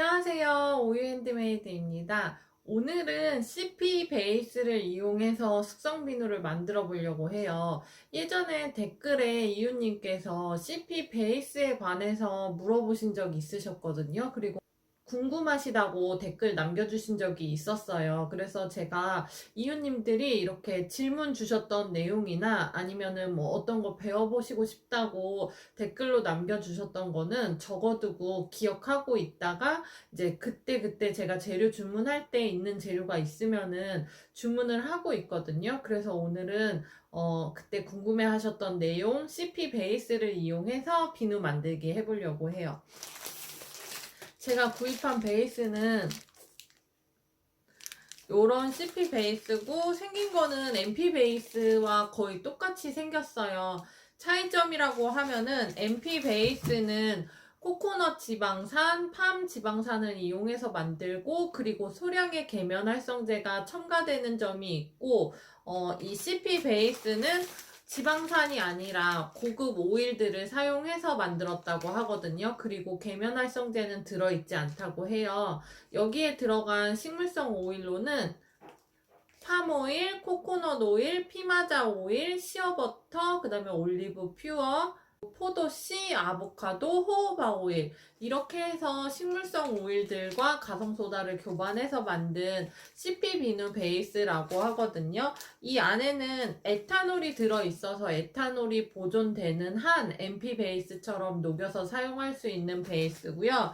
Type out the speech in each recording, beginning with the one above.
안녕하세요. 오유 핸드메이드입니다. 오늘은 CP 베이스를 이용해서 숙성 비누를 만들어 보려고 해요. 예전에 댓글에 이유님께서 CP 베이스에 관해서 물어보신 적이 있으셨거든요. 그리고 궁금하시다고 댓글 남겨주신 적이 있었어요. 그래서 제가 이유님들이 이렇게 질문 주셨던 내용이나 아니면은 뭐 어떤 거 배워보시고 싶다고 댓글로 남겨주셨던 거는 적어두고 기억하고 있다가 이제 그때 그때 제가 재료 주문할 때 있는 재료가 있으면은 주문을 하고 있거든요. 그래서 오늘은 어 그때 궁금해 하셨던 내용 CP 베이스를 이용해서 비누 만들기 해보려고 해요. 제가 구입한 베이스는 요런 CP 베이스고 생긴 거는 MP 베이스와 거의 똑같이 생겼어요. 차이점이라고 하면은 MP 베이스는 코코넛 지방산, 팜 지방산을 이용해서 만들고 그리고 소량의 계면 활성제가 첨가되는 점이 있고 어, 이 CP 베이스는 지방산이 아니라 고급 오일들을 사용해서 만들었다고 하거든요. 그리고 계면 활성제는 들어있지 않다고 해요. 여기에 들어간 식물성 오일로는 팜오일, 코코넛 오일, 피마자 오일, 시어버터, 그 다음에 올리브 퓨어, 포도씨, 아보카도, 호호바 오일 이렇게 해서 식물성 오일들과 가성소다를 교반해서 만든 CP 비누 베이스라고 하거든요. 이 안에는 에탄올이 들어있어서 에탄올이 보존되는 한 MP 베이스처럼 녹여서 사용할 수 있는 베이스고요.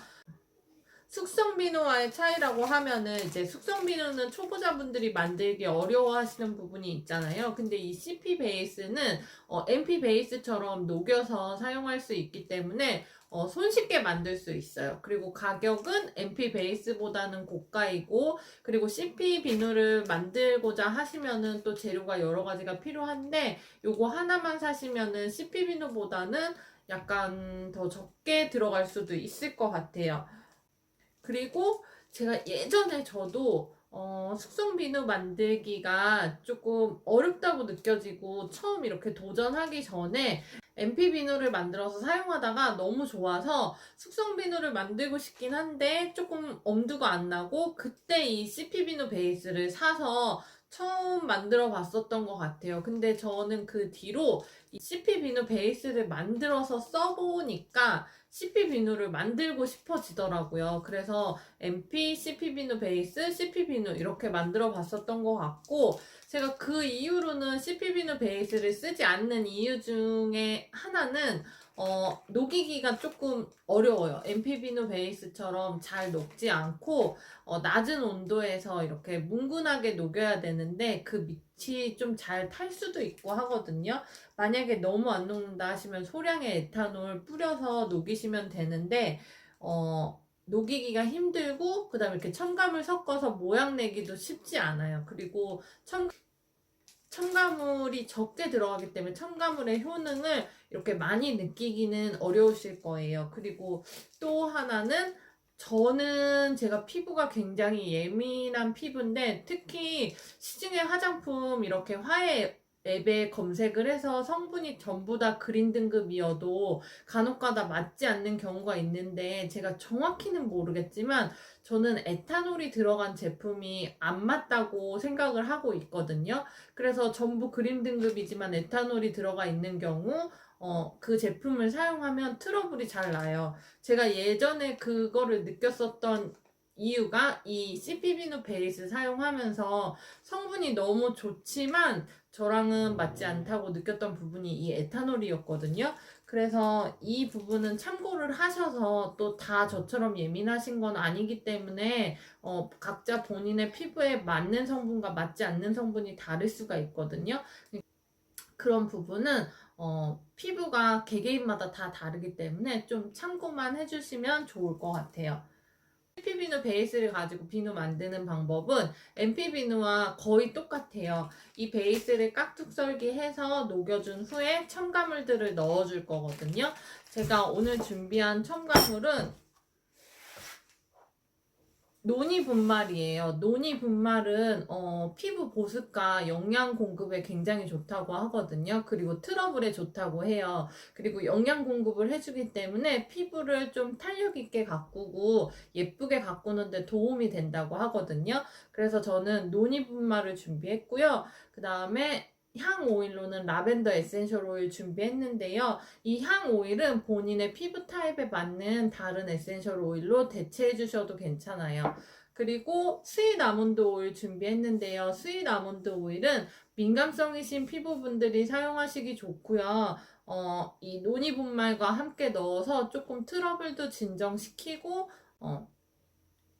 숙성 비누와의 차이라고 하면은 이제 숙성 비누는 초보자분들이 만들기 어려워하시는 부분이 있잖아요. 근데 이 CP 베이스는 어, MP 베이스처럼 녹여서 사용할 수 있기 때문에 어, 손쉽게 만들 수 있어요. 그리고 가격은 MP 베이스보다는 고가이고, 그리고 CP 비누를 만들고자 하시면은 또 재료가 여러 가지가 필요한데, 요거 하나만 사시면은 CP 비누보다는 약간 더 적게 들어갈 수도 있을 것 같아요. 그리고 제가 예전에 저도 어, 숙성 비누 만들기가 조금 어렵다고 느껴지고 처음 이렇게 도전하기 전에 MP 비누를 만들어서 사용하다가 너무 좋아서 숙성 비누를 만들고 싶긴 한데 조금 엄두가 안 나고 그때 이 CP 비누 베이스를 사서 처음 만들어 봤었던 것 같아요. 근데 저는 그 뒤로 이 CP 비누 베이스를 만들어서 써보니까 CP 비누를 만들고 싶어지더라고요. 그래서 MP, CP 비누 베이스, CP 비누 이렇게 만들어 봤었던 것 같고 제가 그 이후로는 CP 비누 베이스를 쓰지 않는 이유 중에 하나는 어, 녹이기가 조금 어려워요. MP 비누 베이스처럼 잘 녹지 않고 어, 낮은 온도에서 이렇게 뭉근하게 녹여야 되는데 그 밑이 좀 잘 탈 수도 있고 하거든요. 만약에 너무 안 녹는다 하시면 소량의 에탄올 뿌려서 녹이시면 되는데 어, 녹이기가 힘들고 그다음에 이렇게 첨가물 섞어서 모양 내기도 쉽지 않아요. 그리고 첨 첨가물이 적게 들어가기 때문에 첨가물의 효능을 이렇게 많이 느끼기는 어려우실 거예요. 그리고 또 하나는 저는 제가 피부가 굉장히 예민한 피부인데 특히 시중에 화장품 이렇게 화해 앱에 검색을 해서 성분이 전부 다 그린 등급이어도 간혹가다 맞지 않는 경우가 있는데 제가 정확히는 모르겠지만 저는 에탄올이 들어간 제품이 안 맞다고 생각을 하고 있거든요. 그래서 전부 그린 등급이지만 에탄올이 들어가 있는 경우 어, 그 제품을 사용하면 트러블이 잘 나요. 제가 예전에 그거를 느꼈었던 이유가 이 CP비누 베이스 사용하면서 성분이 너무 좋지만 저랑은 맞지 않다고 느꼈던 부분이 이 에탄올이었거든요. 그래서 이 부분은 참고를 하셔서 또 다 저처럼 예민하신 건 아니기 때문에 어, 각자 본인의 피부에 맞는 성분과 맞지 않는 성분이 다를 수가 있거든요. 그런 부분은 어, 피부가 개개인마다 다 다르기 때문에 좀 참고만 해주시면 좋을 것 같아요. MP 비누 베이스를 가지고 비누 만드는 방법은 MP 비누와 거의 똑같아요. 이 베이스를 깍둑 썰기해서 녹여준 후에 첨가물들을 넣어줄 거거든요. 제가 오늘 준비한 첨가물은 노니 분말이에요. 노니 분말은 어, 피부 보습과 영양 공급에 굉장히 좋다고 하거든요. 그리고 트러블에 좋다고 해요. 그리고 영양 공급을 해주기 때문에 피부를 좀 탄력 있게 가꾸고 예쁘게 가꾸는데 도움이 된다고 하거든요. 그래서 저는 노니 분말을 준비했고요. 그 다음에 향 오일로는 라벤더 에센셜 오일 준비했는데요. 이 향 오일은 본인의 피부 타입에 맞는 다른 에센셜 오일로 대체해 주셔도 괜찮아요. 그리고 스윗 아몬드 오일 준비했는데요. 스윗 아몬드 오일은 민감성이신 피부분들이 사용하시기 좋고요. 어, 이 노니 분말과 함께 넣어서 조금 트러블도 진정시키고 어,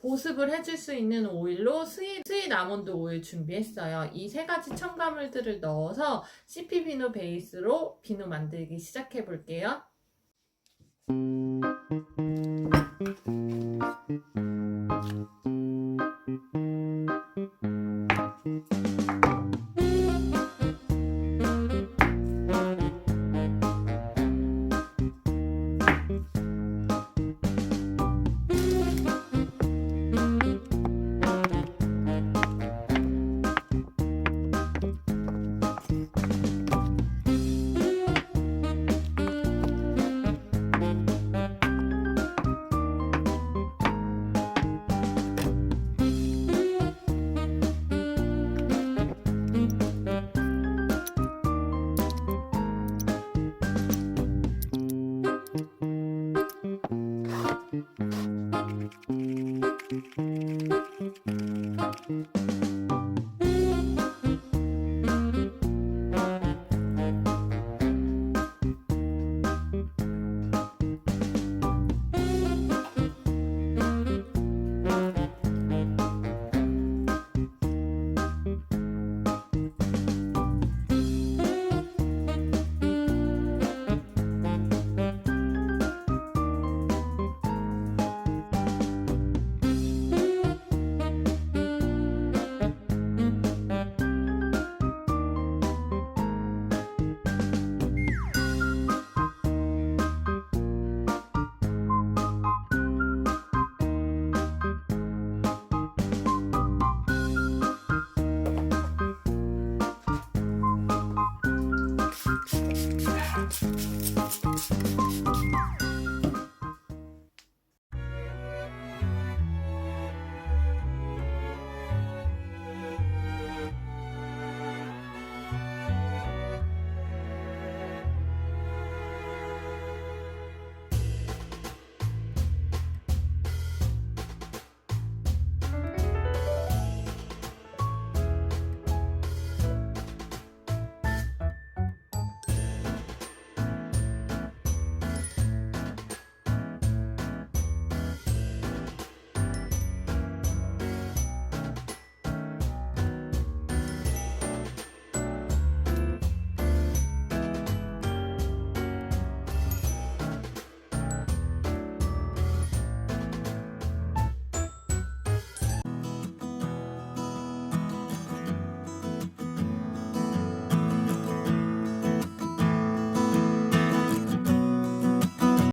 보습을 해줄 수 있는 오일로 스윗, 스윗 아몬드 오일 준비했어요. 이 세 가지 첨가물들을 넣어서 CP 비누 베이스로 비누 만들기 시작해 볼게요.